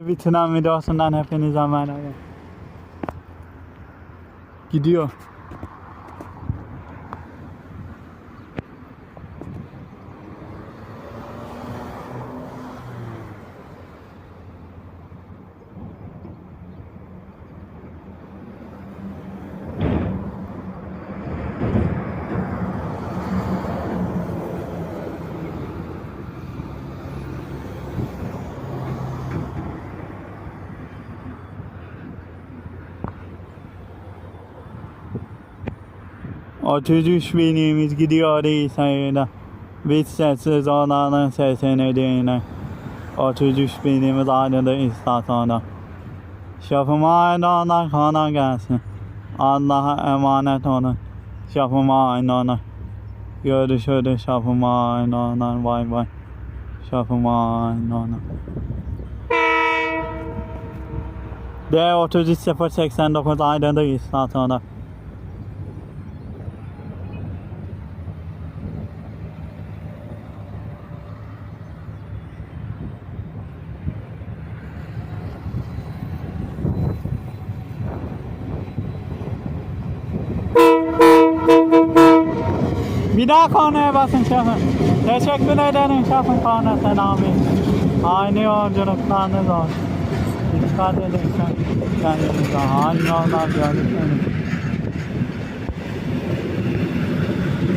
Bir tren videosundan hepinize merhaba. Gidiyor. Otuz binimiz gidiyor İsa'yla. Biz sessiz olanın sesini dinle. 33 binimiz ayrıldı istasyona. Şafıma aynalar kana gelsin. Allah'a emanet olun. Şafıma aynalar. Görüşürüz şafıma aynalar. Bay bay. Şafıma aynalar. D33 ayrıldı istasyona. Bir daha kornaya basın şefim. Teşekkür ederim şefim korna selamı. Aynı yolculuklarınız olsun. Dikkat edin sen kendinize. Aynı yollar görürseniz.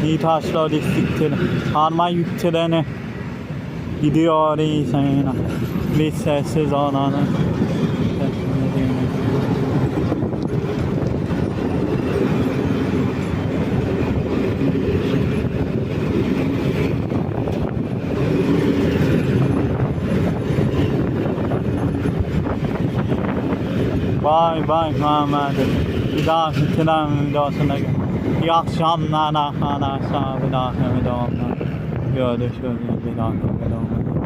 Nitaş Lojistik treni. Harman yük treni. Gidiyor iyi sayına. Biz sessiz. Sesini dinleyin. Vay vay Muhammed. Bir dahaki tren videosuna gel. İyi akşamlar arkadaşlar. Bir dahaki videomda. Görüşürüz bir dahaki videomda.